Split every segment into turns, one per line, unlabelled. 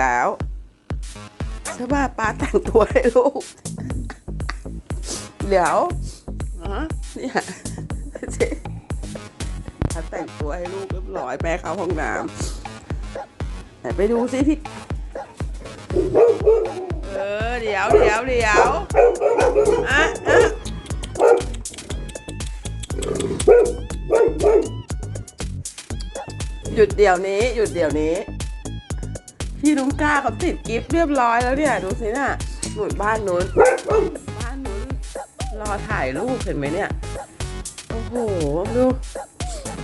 แล้วใช่ป่ะป้าแต่งตัวให้ลูก เดี๋ยวเนี่ยป้าแต่งตัวให้ลูกเรียบร้อยแม่เข้าห้องน้ำไหนไปดูสิพี่เออเดี๋ยวเดี๋ยวเดี๋ยวอะอะหยุดเดี๋ยวนี้ หยุดเดี๋ยวนี้ พี่ลุงกล้าเขาติดกิฟต์เรียบร้อยแล้วเนี่ย ดูสิน่ะหนุนบ้านนู้นบ้านนู้นรอถ่ายรูปเห็นไหมเนี่ย โอ้โหดู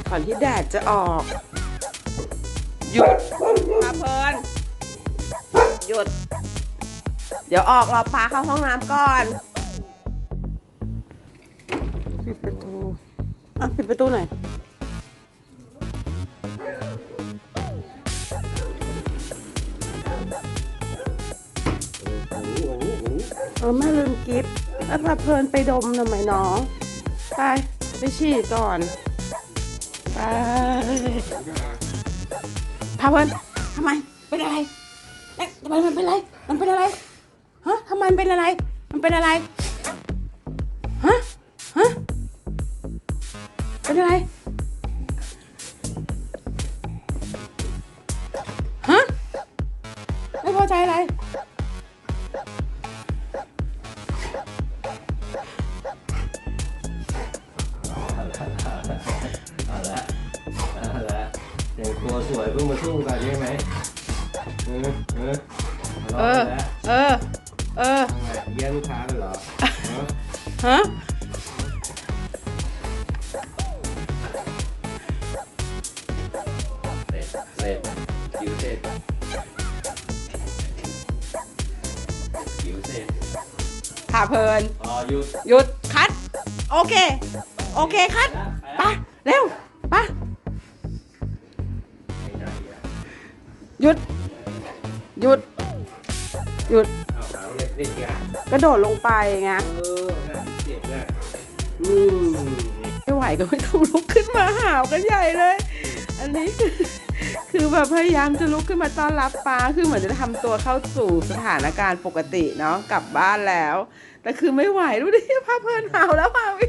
ก่อนที่แดดจะออก หยุดพาเพลินหยุด เดี๋ยวออกรอปลาเข้าห้องน้ำก่อนปิดประตูอะปิดประตูหน่อย เออแม่ลืมกิฟต์แล้วพาเพลินไปดมทำไมน้อง ไป ไปฉี่ก่อน ไปพาเพลินทำไม เป็นอะไรเอ๊ะทำไมมันเป็นอะไร มันเป็นอะไร ฮะทำไมมันเป็นอะไร มันเป็นอะไร ฮะ ฮะ เป็นอะไร
วสวยเพิ่งมาสู้กันใช่ไหมเออเออทะ
เอ
เลาะ
อ
กันแล้ว
เออ เออ
ทำไมแย่งลูกค้ากันเหรอเออ
ฮะ
เสร็จเสร็จคิวเสร็จคิวเสร็จ
พาเพลิน
อ๋อหยุด
หยุดคัด โอเค โอเคคัดไปะเร็วไป หยุด หยุด หยุด
เอาหาเล่นเล่นกัน
กระโดดลงไปไง
เออนะเจ็บนะอืม
ไม่ไหวก็ไม่ต้องลุกขึ้นมาหาวกันใหญ่เลย อันนี้คือคือแบบพยายามจะลุกขึ้นมาต้อนรับป้าคือเหมือนจะทำตัวเข้าสู่สถานการณ์ปกติเนาะกลับบ้านแล้ว แต่คือไม่ไหวดูดิพาเพลินหาวแล้วพาวิ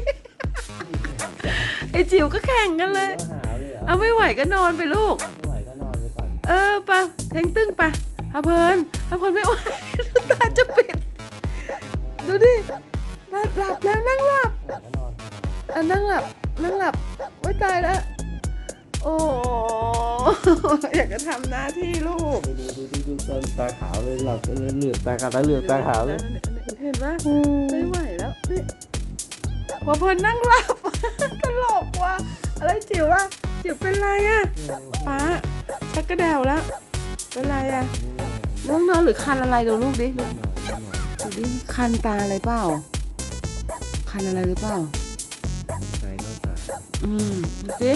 ไอจิ๋วก็แข่งกันเลย
หาเลยเหรอ
เอาไม่ไหวก็นอนไปลูก
ไม่ไหวก็นอนไปก่อน
เออปะเทงตึ้งปะพาเพลินพาเพลินไม่ไหวตาจะปิด ดูดิหลับหลับแล้วนั่งหลับ
ก็นอน
อะนั่งหลับนั่งหลับโอ้ยตายแล้ว โอ้อยากจะทำหน้าที่ลูก
ดูดูดูดูตอนตาขาวเลยหลับเลยเหลือตาขาวตาเหลือตาขาวเลย
เห็นปะไม่ไหวแล้วนี่พอเพลินนั่งหลับตลกว่ะอะไรจิ๋วอะจิ๋วเป็นไรอะป้า กกระเดวแล้วเป็นไรอะน้องนอนหรือคันอะไรดูลูกดิดูดูดิคันตาอะไรเปล่า คันอะไรหรือเปล่า
ใจก็ตา
อืมดูสิ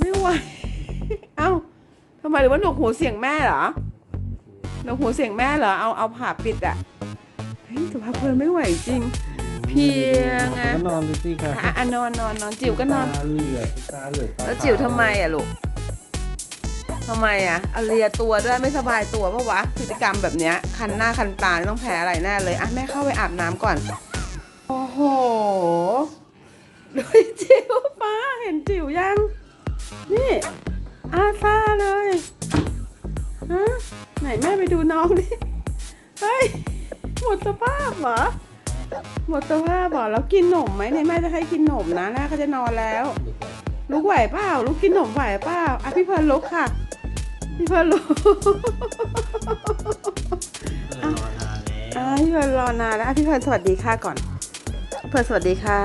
ไม่ไหวเอ้าทำไมหรือว่าหนวกหูเสียงแม่เหรอหนวกหูเสียงแม่เหรอเอาเอาผ่าปิดอะเฮ้ยแต่ว่าเพลินไม่ไหวจริง เพลียไง
ก็นอนดูสิค่ะ
อะอะนอนนอนนอนจิ๋วก็นอน
ตาเหลือกตาเหลือกตา
แล้วจิ๋วทำไมอะลูก ทำไมอะเอาเลียตัวด้วยไม่สบายตัวปะวะพฤติกรรมแบบเนี้ยคันหน้าคันตาต้องแพ้อะไรแน่เลยอะแม่เข้าไปอาบน้ำก่อน โอ้โหดูจิ๋วป้าเห็นจิ๋วยัง นี่อาซาเลยฮะไหนแม่ไปดูน้องดิเฮ้ยหมดสภาพเหรอหมดสภาพเหรอแล้วกินหนมไหมเนี่ยแม่จะให้กินหนมนะแม่ก็จะนอนแล้วลุกไหวเปล่าลุกกินหนมไหวเปล่าอะพี่เพลินลุกค่ะ พี่เพลินลุก
เออนอนนานแล้ว
อะพี่เพลินรอนานแล้วอะพี่เพลินสวัสดีค่ะก่อนพี่เพลินสวัสดีค่ะ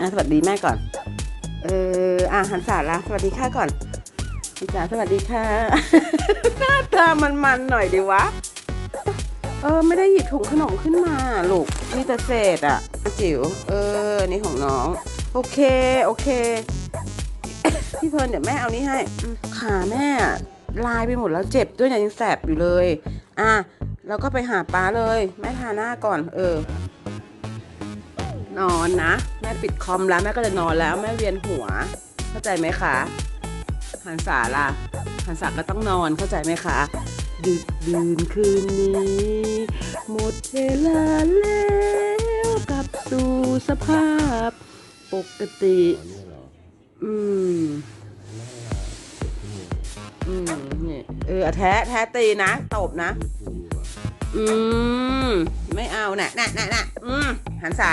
อะสวัสดีแม่ก่อน เอออะหันสาละสวัสดีค่ะก่อนหันสาสวัสดีค่ะ หน้าตามันๆหน่อยดิวะ เออ ไม่ได้หยิบถุงขนมขึ้นมาลูกมีแต่เศษอะอะจิ๋วเออ นี่ของน้อง โอเค โอเค พี่เพลิร์นเดี๋ยวแม่เอานี้ให้อืมขาแม่อะลายไปหมดแล้วเจ็บด้วยเนี่ยยังแสบอยู่เลย อะแล้วก็ไปหาป้าเลย แม่ทาหน้าก่อน เออ นอนนะ แม่ปิดคอมแล้วแม่ก็จะนอนแล้วแม่เวียนหัว เข้าใจไหมคะหันษาล่ะหันษาก็ต้องนอนเข้าใจไหมคะ ดึกดื่นคืนนี้ หมดเวลาแล้วกลับสู่สภาพ ปกติ อืมอืมนี่เออแท้แท้ตีนะ ตบนะ อืม ไม่เอาน่ะน่ะน่ะน่ะอืม หันษา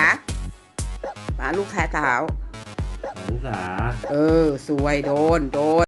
ปาลูกแท้เท้า
หันษา
เออ สวยโดน โดน